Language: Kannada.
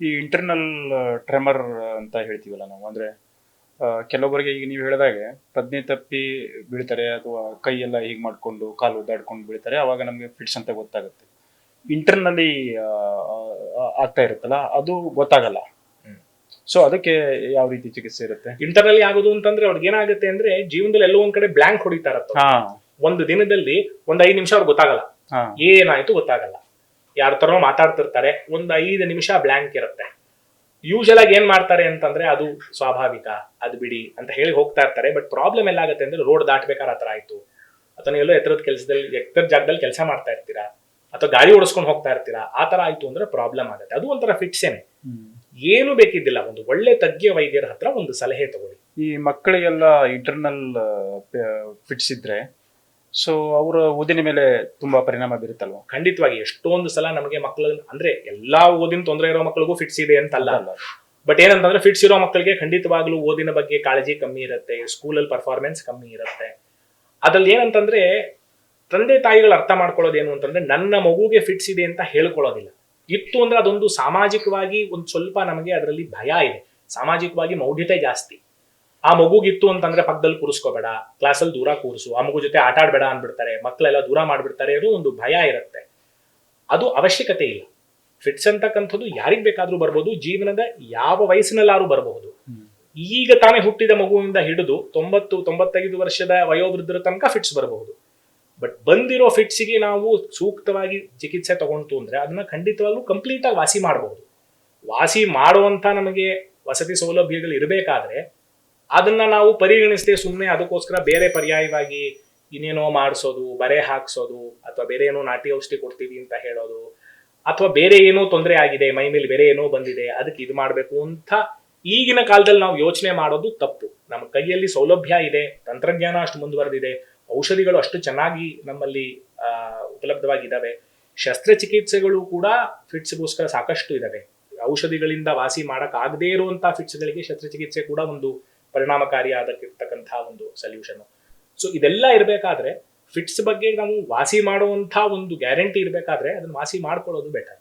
ಈ ಇಂಟರ್ನಲ್ ಟ್ರೆಮರ್ ಅಂತ ಹೇಳ್ತೀವಲ್ಲ ನಾವು. ಅಂದ್ರೆ ಕೆಲವೊಬ್ಬರಿಗೆ ಈಗ ನೀವು ಹೇಳಿದಾಗೆ ಪ್ರಜ್ಞೆ ತಪ್ಪಿ ಬೀಳ್ತಾರೆ ಅಥವಾ ಕೈಯೆಲ್ಲ ಹೀಗೆ ಮಾಡ್ಕೊಂಡು ಕಾಲು ಉದ್ದಾಡ್ಕೊಂಡು ಬೀಳ್ತಾರೆ ಅವಾಗ ನಮಗೆ ಫಿಟ್ಸ್ ಅಂತ ಗೊತ್ತಾಗುತ್ತೆ. ಇಂಟರ್ನಲ್ಲಿ ಆಗ್ತಾ ಇರುತ್ತಲ್ಲ ಅದು ಗೊತ್ತಾಗಲ್ಲ. ಸೊ ಅದಕ್ಕೆ ಯಾವ ರೀತಿ ಚಿಕಿತ್ಸೆ ಇರುತ್ತೆ? ಇಂಟರ್ನಲ್ಲಿ ಆಗೋದು ಅಂತಂದ್ರೆ ಅವ್ರಿಗೆ ಏನಾಗುತ್ತೆ ಅಂದ್ರೆ ಜೀವನದಲ್ಲಿ ಎಲ್ಲೋ ಒಂದ್ ಕಡೆ ಬ್ಲಾಂಕ್ ಹೊಡಿತಾರತ್ತ ಹಾ. ಒಂದು ದಿನದಲ್ಲಿ ಒಂದ್ ಐದು ನಿಮಿಷ ಅವ್ರಿಗೆ ಗೊತ್ತಾಗಲ್ಲ. ಏನಾಯ್ತು ಗೊತ್ತಾಗಲ್ಲ. ಯಾರ ಥರನೋ ಮಾತಾಡ್ತಿರ್ತಾರೆ. ಒಂದು ಐದು ನಿಮಿಷ ಬ್ಲ್ಯಾಂಕ್ ಇರುತ್ತೆ. ಯೂಶಲ್ ಆಗಿ ಏನ್ ಮಾಡ್ತಾರೆ ಅಂತಂದ್ರೆ ಅದು ಸ್ವಾಭಾವಿಕ ಅದು ಬಿಡಿ ಅಂತ ಹೇಳಿ ಹೋಗ್ತಾ ಇರ್ತಾರೆ. ಬಟ್ ಪ್ರಾಬ್ಲಮ್ ಎಲ್ಲಾಗುತ್ತೆ ಅಂದ್ರೆ ರೋಡ್ ದಾಟ್ಬೇಕಾದ್ರೆ ಆತರ ಆಯ್ತು. ಅಥವಾ ಎಲ್ಲೋ ಎತ್ತರದ ಕೆಲಸದಲ್ಲಿ ಎತ್ತರದ ಜಾಗದಲ್ಲಿ ಕೆಲಸ ಮಾಡ್ತಾ ಇರ್ತೀರಾ? ಅಥವಾ ಗಾಡಿ ಓಡಿಸ್ಕೊಂಡು ಹೋಗ್ತಾ ಇರ್ತೀರಾ? ಆ ತರ ಆಯ್ತು ಅಂದ್ರೆ ಪ್ರಾಬ್ಲಮ್ ಆಗುತ್ತೆ. ಅದು ಒಂಥರ ಫಿಟ್ಸೇನೆ ಹ್ಮ್. ಏನು ಬೇಕಿದ್ದಿಲ್ಲ. ಒಂದು ಒಳ್ಳೆ ತಜ್ಞ ವೈದ್ಯರ ಹತ್ರ ಒಂದು ಸಲಹೆ ತಗೊಳ್ಳಿ. ಈ ಮಕ್ಕಳಿಗೆಲ್ಲ ಇಂಟರ್ನಲ್ ಫಿಟ್ಸ್ ಇದ್ರೆ ಸೊ ಅವರ ಓದಿನ ಮೇಲೆ ತುಂಬಾ ಪರಿಣಾಮ ಬೀರುತ್ತಲ್ವ? ಖಂಡಿತವಾಗಿ ಎಷ್ಟೊಂದು ಸಲ ನಮಗೆ ಮಕ್ಕಳ ಅಂದ್ರೆ ಎಲ್ಲಾ ಓದಿನ ತೊಂದರೆ ಇರೋ ಮಕ್ಕಳಿಗೂ ಫಿಟ್ಸ್ ಇದೆ ಅಂತಲ್ಲ. ಅಲ್ಲ ಬಟ್ ಏನಂತಂದ್ರೆ ಫಿಟ್ಸ್ ಇರೋ ಮಕ್ಕಳಿಗೆ ಖಂಡಿತವಾಗ್ಲೂ ಓದಿನ ಬಗ್ಗೆ ಕಾಳಜಿ ಕಮ್ಮಿ ಇರುತ್ತೆ ಸ್ಕೂಲಲ್ಲಿ ಪರ್ಫಾರ್ಮೆನ್ಸ್ ಕಮ್ಮಿ ಇರುತ್ತೆ. ಅದ್ರಲ್ಲಿ ಏನಂತಂದ್ರೆ ತಂದೆ ತಾಯಿಗಳು ಅರ್ಥ ಮಾಡ್ಕೊಳ್ಳೋದು ಏನು ಅಂತಂದ್ರೆ ನನ್ನ ಮಗುಗೆ ಫಿಟ್ಸ್ ಇದೆ ಅಂತ ಹೇಳ್ಕೊಳ್ಳೋದಿಲ್ಲ. ಇತ್ತು ಅಂದ್ರೆ ಅದೊಂದು ಸಾಮಾಜಿಕವಾಗಿ ಒಂದು ಸ್ವಲ್ಪ ನಮಗೆ ಅದರಲ್ಲಿ ಭಯ ಇದೆ. ಸಾಮಾಜಿಕವಾಗಿ ಮೌಢ್ಯತೆ ಜಾಸ್ತಿ. ಆ ಮಗುಗಿತ್ತು ಅಂತಂದ್ರೆ ಪಕ್ಕದಲ್ಲಿ ಕೂರಿಸ್ಕೋಬೇಡ ಕ್ಲಾಸಲ್ಲಿ ದೂರ ಕೂರಿಸು, ಆ ಮಗು ಜೊತೆ ಆಟ ಆಡ್ಬೇಡ ಅಂದ್ಬಿಡ್ತಾರೆ ಮಕ್ಕಳೆಲ್ಲ ದೂರ ಮಾಡ್ಬಿಡ್ತಾರೆ ಅದು ಒಂದು ಭಯ ಇರುತ್ತೆ. ಅದು ಅವಶ್ಯಕತೆ ಇಲ್ಲ. ಫಿಟ್ಸ್ ಅಂತಕ್ಕಂಥದ್ದು ಯಾರಿಗೆ ಬೇಕಾದ್ರೂ ಬರ್ಬೋದು, ಜೀವನದ ಯಾವ ವಯಸ್ಸಿನಲ್ಲಾರು ಬರಬಹುದು. ಈಗ ತಾನೇ ಹುಟ್ಟಿದ ಮಗುವಿಂದ ಹಿಡಿದು ತೊಂಬತ್ತು, ತೊಂಬತ್ತೈದು ವರ್ಷದ ವಯೋವೃದ್ಧರ ತನಕ ಫಿಟ್ಸ್ ಬರಬಹುದು. ಬಟ್ ಬಂದಿರೋ ಫಿಟ್ಸ್ಗೆ ನಾವು ಸೂಕ್ತವಾಗಿ ಚಿಕಿತ್ಸೆ ತಗೊಂತು ಅಂದ್ರೆ ಅದನ್ನ ಖಂಡಿತವಾಗ್ಲೂ ಕಂಪ್ಲೀಟ್ ಆಗಿ ವಾಸಿ ಮಾಡಬಹುದು. ವಾಸಿ ಮಾಡುವಂತ ನಮಗೆ ವಸತಿ ಸೌಲಭ್ಯಗಳು ಇರಬೇಕಾದ್ರೆ ಅದನ್ನ ನಾವು ಪರಿಗಣಿಸದೆ ಸುಮ್ಮನೆ ಅದಕ್ಕೋಸ್ಕರ ಬೇರೆ ಪರ್ಯಾಯವಾಗಿ ಇನ್ನೇನೋ ಮಾಡಿಸೋದು, ಬರೆ ಹಾಕ್ಸೋದು, ಅಥವಾ ಬೇರೆ ಏನೋ ನಾಟಿ ಔಷಧಿ ಕೊಡ್ತೀವಿ ಅಂತ ಹೇಳೋದು, ಅಥವಾ ಬೇರೆ ಏನೋ ತೊಂದರೆ ಆಗಿದೆ, ಮೈ ಮೇಲೆ ಬೇರೆ ಏನೋ ಬಂದಿದೆ, ಅದಕ್ಕೆ ಇದು ಮಾಡಬೇಕು ಅಂತ ಈಗಿನ ಕಾಲದಲ್ಲಿ ನಾವು ಯೋಚನೆ ಮಾಡೋದು ತಪ್ಪು. ನಮ್ಮ ಕೈಯಲ್ಲಿ ಸೌಲಭ್ಯ ಇದೆ, ತಂತ್ರಜ್ಞಾನ ಅಷ್ಟು ಮುಂದುವರೆದಿದೆ, ಔಷಧಿಗಳು ಅಷ್ಟು ಚೆನ್ನಾಗಿ ನಮ್ಮಲ್ಲಿ ಉಪಲಬ್ಧವಾಗಿದ್ದಾವೆ, ಶಸ್ತ್ರಚಿಕಿತ್ಸೆಗಳು ಕೂಡ ಫಿಟ್ಸ್ಗೋಸ್ಕರ ಸಾಕಷ್ಟು ಇದ್ದಾವೆ. ಔಷಧಿಗಳಿಂದ ವಾಸಿ ಮಾಡೋಕ್ಕಾಗದೇ ಇರುವಂತಹ ಫಿಟ್ಸ್ಗಳಿಗೆ ಶಸ್ತ್ರಚಿಕಿತ್ಸೆ ಕೂಡ ಒಂದು ಪರಿಣಾಮಕಾರಿಯಾದಕ್ಕಿರ್ತಕ್ಕಂಥ ಒಂದು ಸೊಲ್ಯೂಷನ್ ಸೊ ಇದೆಲ್ಲ ಇರಬೇಕಾದ್ರೆ ಫಿಟ್ಸ್ ಬಗ್ಗೆ ನಾವು ವಾಸಿ ಮಾಡುವಂತ ಒಂದು ಗ್ಯಾರಂಟಿ ಇರಬೇಕಾದ್ರೆ ಅದನ್ನ ವಾಸಿ ಮಾಡ್ಕೊಳ್ಳೋದು ಬೆಟರ್